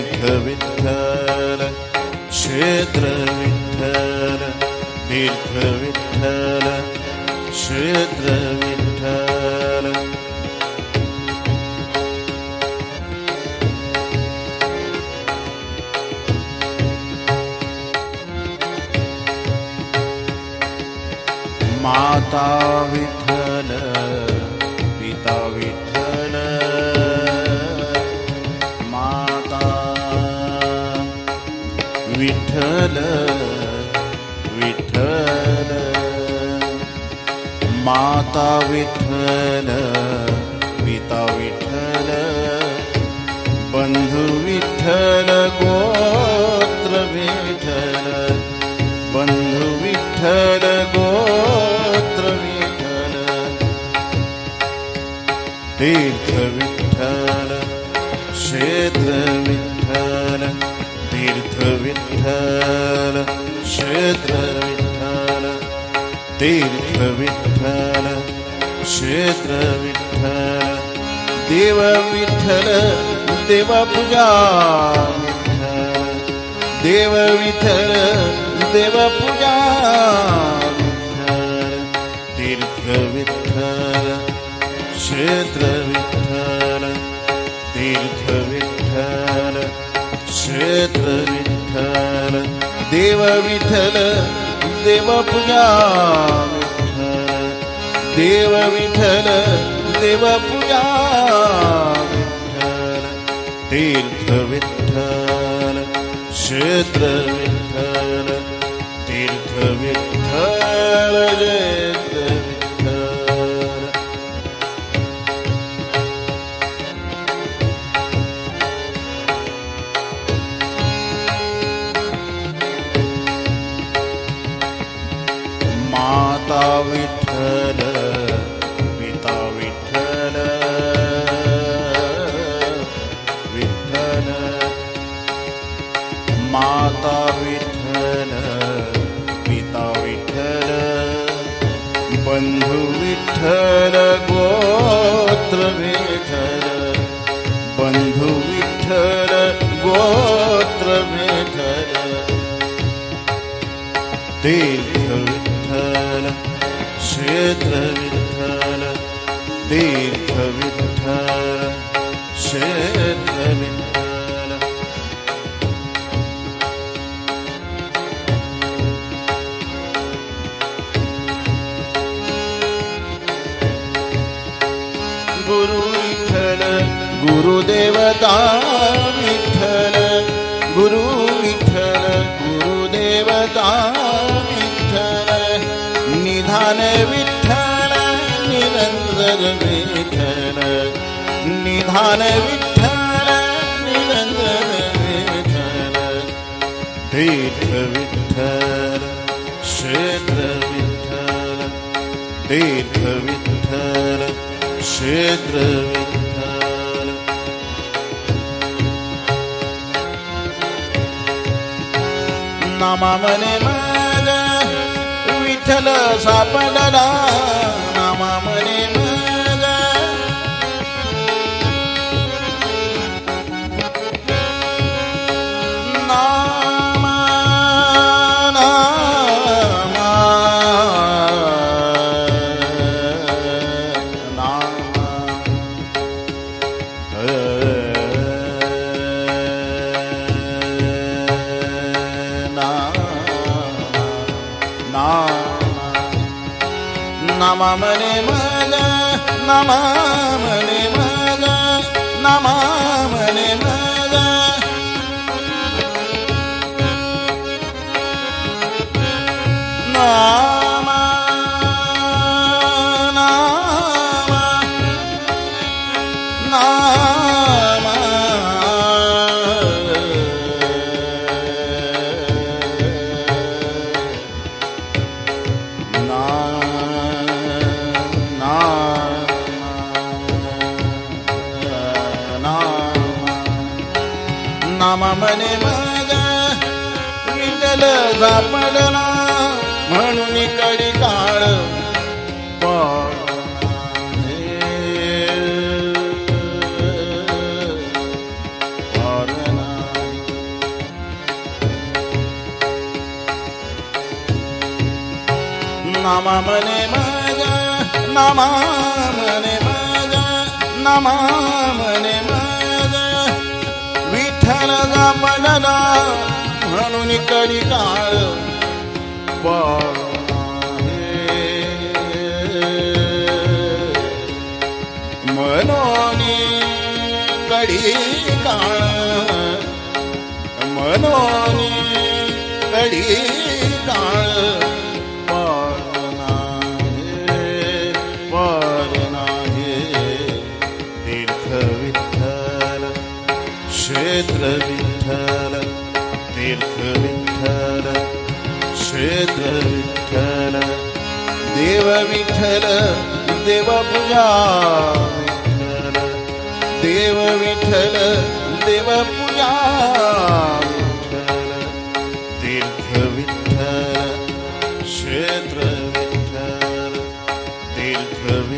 ദീർഘവിഠല ക്ഷേത്രവിഠല ദീർഘവിഠല ക്ഷേത്രവിഠ माता विठ्ठल पिता विठ्ठल बंधू विठ्ठल गोत्र विठ्ठल बंधू विठ्ठल गोत्र विठ्ठल तीर्थ विठ्ठल क्षेत्र विठ्ठल तीर्थ विठ्ठल क्षेत्र विठ्ठल तीर्थ विठ्ठल क्षेत्र विठ्ठल देव विठ्ठल देवपूजा विठ्ठल देव विठ्ठल देवपूजा विठ्ठल तीर्थ विठ्ठल क्षेत्र विठ्ठल तीर्थ विठ्ठल क्षेत्र विठ्ठल देव विठ्ठल देव पूजा देव विठ्ठल देव पूजा तीर्थ विठ्ठल क्षेत्र विठ्ठल तीर्थ विठ्ठल जय विठ्ठल पिता विठ्ठल विठ्ठल. माता विठ्ठल पिता विठ्ठल बंधु विठ्ठल गो तीर्थ विठ्ठल क्षेत्र विठ्ठल गुरु विठ्ठल गुरुदेवता विठ्ठल गुरु hane vittere vittere vittere vittere vittere şedre vittere vittere vittere şedre vittere Namamane mada vitala sapalala namamane mada ನಮ ಮನೆ ಮನ ನಮ ಮನೆ ಮನ ನಮ ಮನೆ ಮನ मने मग विठल सापडला म्हणून कडी काळ नामा मने मग नामा मने मग नामा मने विठ्ठल जापडला म्हणून कडी काळ मनोनी कडी काळ मनोनी कडी काळ क्षेत्र विठ्ठल तीर्थ विठ्ठल क्षेत्र विठ्ठल देव विठ्ठल देवपूजा विठ्ठल देव विठ्ठल देवपूजा विठ्ठल तीर्थ विठ्ठल क्षेत्र विठ्ठल तीर्थ विठ्ठल